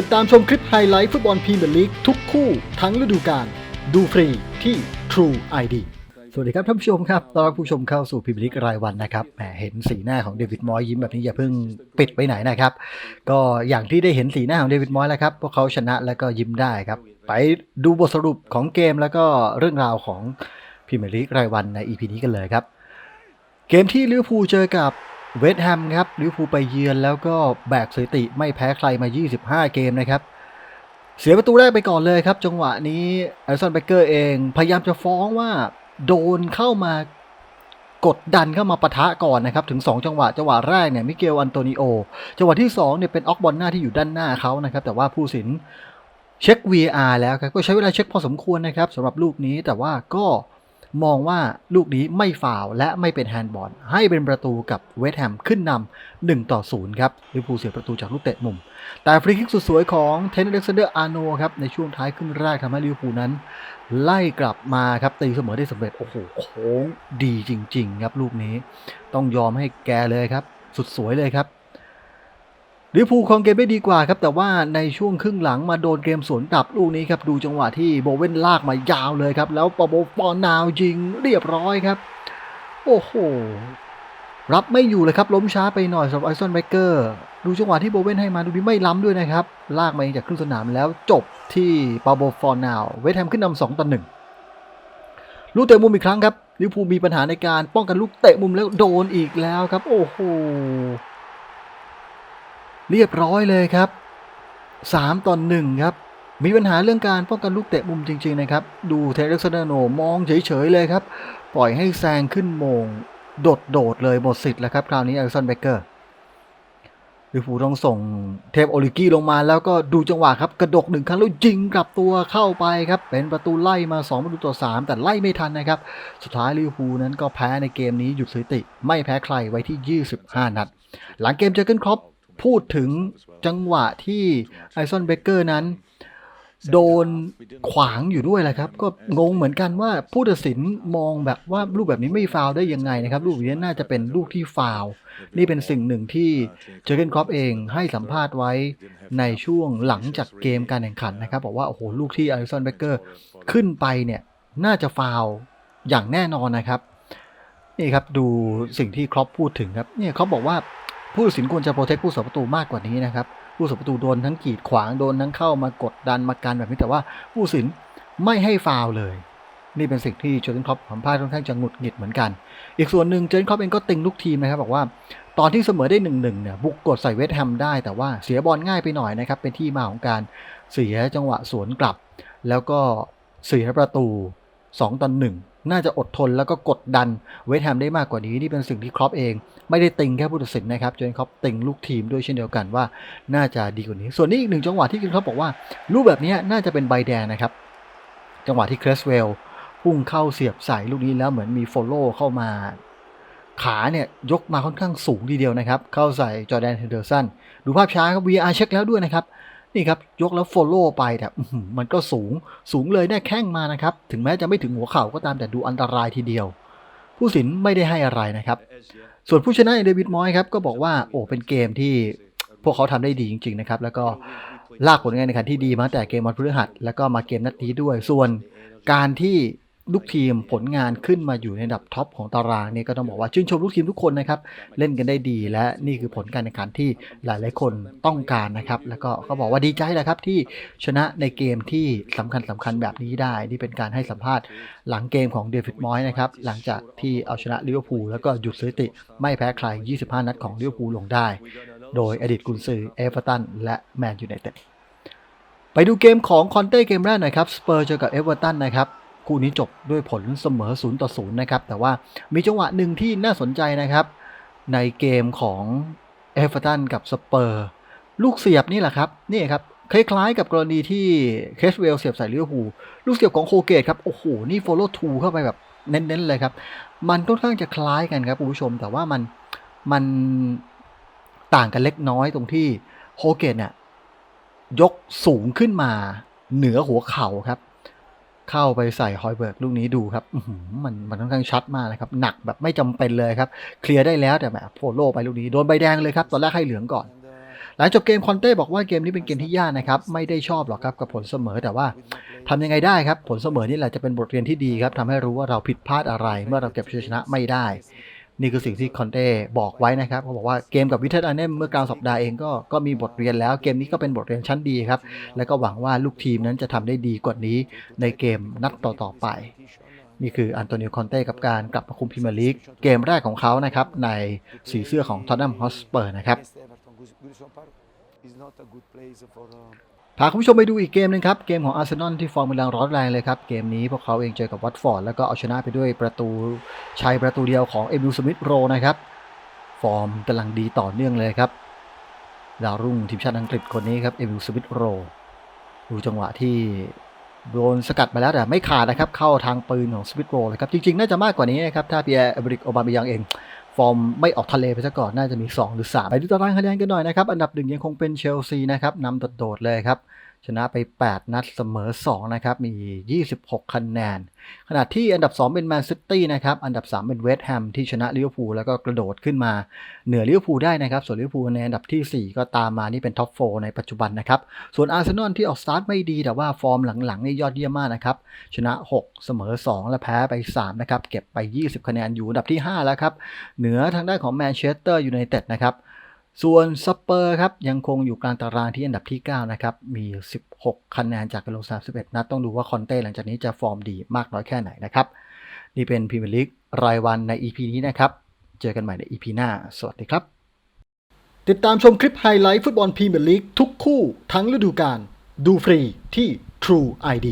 ติดตามชมคลิปไฮไลท์ฟุตบอลพรีเมียร์ลีกทุกคู่ทั้งฤดูกาลดูฟรีที่ True ID สวัสดีครับท่านผู้ชมครับต้อนรับผู้ชมเข้าสู่พรีเมียร์ลีกรายวันนะครับแหมเห็นสีหน้าของเดวิดมอยส์ยิ้มแบบนี้อย่าเพิ่งปิดไปไหนนะครับ ก็อย่างที่ได้เห็นสีหน้าของเดวิดมอยส์แล้วครับพวกเขาชนะแล้วก็ยิ้มได้ครับ ไปดูบทสรุปของเกมแล้วก็เรื่องราวของพรีเมียร์ลีกรายวันใน EP นี้กันเลยครับ เกมที่ลิเวอร์พูลเจอกับ เวสต์แฮมครับลิเวอร์พูลไปเยือนแล้วก็แบกสถิติไม่แพ้ใครมา 25 เกมนะครับ เสียประตูแรกไปก่อนเลยครับ จังหวะนี้อลิสันเบเกอร์เอง พยายามจะฟ้องว่าโดนเข้ามากดดันเข้ามาปะทะก่อนนะครับ ถึง 2 จังหวะ จังหวะแรกเนี่ยมิเกลอันโตนิโอ จังหวะที่2เนี่ยเป็นออกบอลหน้าที่อยู่ด้านหน้าเขานะครับ แต่ว่าผู้สินเช็ค VR แล้วครับก็ใช้เวลาเช็คพอสมควรนะครับสำหรับลูกนี้แต่ว่าก็ มองว่าลูกนี้ไม่ฟาวและไม่เป็นแฮนด์บอลให้เป็นประตูกับเวสต์แฮมขึ้นนำ1ต่อ0ครับลิเวอร์พูลเสียประตูจากลูกเตะมุม แต่ฟรีคิกสุดสวยของเทนนิสเล็กซนเดอร์อาโนครับในช่วงท้ายครึ่งแรกทำให้ลิเวอร์พูลนั้น ไล่กลับมาครับตีเสมอได้สำเร็จโอ้โหโค้งดีจริง ๆ ครับลูกนี้ ต้องยอมให้แกเลยครับ สุดสวยเลยครับ ลิเวอร์พูคองเกมได้ดีกว่าครับ แต่ว่าในช่วงครึ่งหลังมาโดนเกมสวนกลับลูกนี้ครับ ดูจังหวะที่โบเว่นลากมายาวเลยครับ แล้วปาโบปอนาวยิงเรียบร้อยครับ โอ้โห รับไม่อยู่เลยครับ ล้มช้าไปหน่อยสำหรับไอซอนเบเกอร์ดูจังหวะที่โบเว่นให้มาดูนี้ไม่ล้ำด้วยนะครับ ลากมาเองจากครึ่งสนามแล้วจบที่ปาโบฟอร์นาวเวสต์แฮมขึ้นนำสองต่อหนึ่งลูกเตะมุมอีกครั้งครับลิเวอร์พูมีปัญหาในการป้องกันลูกเตะมุมแล้วโดนอีกแล้วครับ โอ้โห เรียบร้อยเลยครับสามต่อหนึ่งครับ มีปัญหาเรื่องการป้องกันลูกเตะมุมจริง ๆ นะครับ ดูเทเล็กซานโนมองเฉย ๆ เลยครับ ปล่อยให้แซงขึ้นโมง โดดโดดๆเลยหมดสิทธิ์แล้วครับ คราวนี้อลิสันเบเกอร์ลิเวอร์พูต้องส่งเทปโอลิกี้ลงมาแล้วก็ดูจังหวะครับ กระดกหนึ่งครั้งแล้วยิงกลับตัวเข้าไปครับ เป็นประตูไล่มา 2 ประตูต่อ 3 แต่ไล่ไม่ทันนะครับ สุดท้ายลิเวอร์พูนั้นก็แพ้ในเกมนี้หยุดสถิติ ไม่แพ้ใครไว้ที่ 25 นัด หลังเกมเจอเกนครอป พูดถึงจังหวะที่ไอซอนเบเกอร์นั้น โดนขวางอยู่ด้วยแหละครับ ก็งงเหมือนกันว่าผู้ตัดสินมองแบบว่าลูกแบบนี้ไม่ฟาวได้ยังไงนะครับ ลูกนี้น่าจะเป็นลูกที่ฟาวนี่เป็นสิ่งหนึ่งที่เจอร์เกนครอปเองให้สัมภาษณ์ไว้ในช่วงหลังจากเกมการแข่งขันนะครับ บอกว่าโอ้โหลูกที่อลิสันเบเกอร์ขึ้นไปเนี่ยน่าจะฟาวอย่างแน่นอนนะครับนี่ครับดูสิ่งที่ครอปพูดถึงครับเนี่ยเขาบอกว่า ผู้ตัดสินควรจะโปรเทคผู้สาประตูมากกว่านี้นะครับ ผู้สาประตูโดนทั้งกีดขวางโดนทั้งเข้ามากดดันมากันแบบนี้แต่ว่าผู้ตัดสินไม่ให้ฟาวเลย นี่เป็นสิ่งที่เจอร์นครอปสัมภาษณ์ค่อนข้างจะหงุดหงิดเหมือนกัน อีกส่วนหนึ่งเจอร์นครอปเองก็ติงลูกทีมนะครับบอกว่าตอนที่เสมอได้หนึ่งหนึ่งเนี่ยบุกกดใส่เวสต์แฮมได้ แต่ว่าเสียบอลง่ายไปหน่อยนะครับ เป็นที่มาของการเสียจังหวะสวนกลับ แล้วก็เสียประตู2ต่อห น่าจะอดทนแล้วก็กดดันเวสแฮมได้มากกว่านี้นี่เป็นสิ่งที่ครอปเอง ไม่ได้ติงแค่ผู้ตัดสินนะครับจนครอปติงลูกทีมด้วยเช่นเดียวกันว่า น่าจะดีกว่านี้ ส่วนนี้อีกหนึ่งจังหวะที่ครอปบอกว่าลูกแบบนี้น่าจะเป็นใบแดงนะครับ จังหวะที่ครสเวลพุ่งเข้าเสียบใส่ลูกนี้แล้วเหมือนมีโฟลโล่เข้ามาขาเนี่ยยกมาค่อนข้างสูงทีเดียวนะครับ เข้าใส่จอแดนเฮนเดอร์สันดูภาพช้าครับ VR เช็คแล้วด้วยนะครับ นี่ครับยกแล้วโฟโล่ไปแต่มันก็สูงสูงเลยแน่แข้งมานะครับ ถึงแม้จะไม่ถึงหัวเข่าก็ตามแต่ดูอันตรายทีเดียว ผู้สินไม่ได้ให้อะไรนะครับ ส่วนผู้ชนะเดวิดมอยส์ครับก็บอกว่าโอ้เป็นเกมที่พวกเขาทำได้ดีจริง ๆ นะครับ แล้วก็ลากผลงานในขันที่ดีมาแต่เกมวันพฤหัสแล้วก็มาเกมนัดนี้ด้วยส่วนการที่ ลูกทีมผลงานขึ้นมาอยู่ในดับท็อปของตารางนี่ก็ต้องบอกว่าชื่นชมลูกทีมทุกคนนะครับ เล่นกันได้ดี และนี่คือผลการแข่งขันที่หลายๆคนต้องการนะครับ แล้วก็เขาบอกว่าดีใจแหละครับที่ชนะในเกมที่สำคัญสำคัญแบบนี้ได้ นี่เป็นการให้สัมภาษณ์หลังเกมของเดวิดมอยส์นะครับ หลังจากที่เอาชนะลิเวอร์พูลแล้วก็หยุดสถิติไม่แพ้ใคร 25 นัดของลิเวอร์พูลลงได้ โดยอดีตกุนซือเอเวอร์ตันและแมนยูไนเต็ดไปดูเกมของคอนเต้เกมแรกหน่อยครับสเปอร์เจอกับเอเวอร์ตันนะครับ คู่นี้จบด้วยผลเสมอ0ต่อ0นะครับ แต่ว่ามีจังหวะหนึ่งที่น่าสนใจนะครับ ในเกมของเอฟเวอร์ตันกับสเปอร์ ลูกเสียบนี่แหละครับ นี่ครับ คล้ายๆกับกรณีที่เคสเวลเสียบใส่ลิเวอร์พูลลูกเสียบของโคเกตครับ โอ้โห นี่ follow t เข้าไปแบบเน้นๆเลยครับ มันค่อนข้างจะคล้ายกันครับคุณผู้ชม แต่ว่ามันมันต่างกันเล็กน้อยตรงที่โคเกตเนี่ยยกสูงขึ้นมาเหนือหัวเข่าครับ เข้าไปใส่ฮอยเบิร์กลูกนี้ดูครับมันมันค่อนข้างชัดมากนะครับ หนักแบบไม่จำเป็นเลยครับ เคลียร์ได้แล้วแต่แบบโฟโล่ไปลูกนี้โดนใบแดงเลยครับ ตอนแรกให้เหลืองก่อน หลังจบเกมคอนเต้บอกว่าเกมนี้เป็นเกมที่ยากนะครับ ไม่ได้ชอบหรอกครับกับผลเสมอแต่ว่าทำยังไงได้ครับ ผลเสมอนี่แหละจะเป็นบทเรียนที่ดีครับทำให้รู้ว่าเราผิดพลาดอะไร เมื่อเราเก็บชัยชนะไม่ได้ นี่คือสิ่งที่คอนเต้บอกไว้นะครับเขาบอกว่าเกมกับวิเทอร์อาเนมเมื่อกลางสัปดาห์เองก็ก็มีบทเรียนแล้วเกมนี้ก็เป็นบทเรียนชั้นดีครับ แล้วก็หวังว่าลูกทีมนั้นจะทำได้ดีกว่านี้ในเกมนัดต่อๆไป นี่คืออันโตนิโอคอนเต้กับการกลับมาคุมพรีเมียร์ลีกเกมแรกของเขานะครับในสีเสื้อของทอตแนมฮอสเปอร์นะครับ พาคุณผู้ชมไปดูอีกเกมหนึงครับ เกมของอาร์เซนอลที่ฟอร์มกำลังร้อนแรงเลยครับ เกมนี้พวกเขาเองเจอกับวัตฟอร์ดแล้วก็เอาชนะไปด้วยประตูชัยประตูเดียวของเอมิลสมิธโรนะครับ ฟอร์มกำลังดีต่อเนื่องเลยครับดาวรุ่งทีมชาติอังกฤษคนนี้ครับเอมิลสมิธโรดูจังหวะที่โดนสกัดมาแล้วแต่ไม่ขาดนะครับ เข้าทางปืนของสมิธโรเลยครับ จริงๆ น่าจะมากกว่านี้นะครับ ถ้าเปียร์เอบริกโอบามิยังเอง ฟอร์มไม่ออกทะเลไปซะก่อน น่าจะมี 2 หรือ 3 ไปดูตารางคะแนนกันหน่อยนะครับ อันดับหนึ่งยังคงเป็นเชลซีนะครับนำโดดๆเลยครับ ชนะไป 8 นัดเสมอ 2 นะครับ มี 26 คะแนน ขณะที่อันดับ 2 เป็นแมนซิตี้นะครับ อันดับ 3 เป็นเวสต์แฮมที่ชนะลิเวอร์พูลแล้วก็กระโดดขึ้นมาเหนือลิเวอร์พูลได้นะครับ ส่วนลิเวอร์พูลในอันดับที่ 4 ก็ตามมานี่เป็นท็อป 4 ในปัจจุบันนะครับ ส่วนอาร์เซนอลที่ออกสตาร์ทไม่ดีแต่ว่าฟอร์มหลังๆนี่ยอดเยี่ยมมากนะครับ ชนะ 6 เสมอ 2 และแพ้ไป 3 นะครับ เก็บไป 20 คะแนนอยู่อันดับที่ 5 แล้วครับ เหนือทางด้านของแมนเชสเตอร์ยูไนเต็ดนะครับ ส่วนสเปอร์ครับยังคงอยู่กลางตารางที่อันดับที่ 9 นะครับ มี 16 คะแนนจากการลง 31 นัดต้องดูว่าคอนเต้หลังจากนี้จะฟอร์มดีมากน้อยแค่ไหนนะครับ นี่เป็นพรีเมียร์ลีกรายวันใน EP นี้นะครับ เจอกันใหม่ใน EP หน้า สวัสดีครับ ติดตามชมคลิปไฮไลท์ฟุตบอลพรีเมียร์ลีกทุกคู่ทั้งฤดูกาลดูฟรีที่ True ID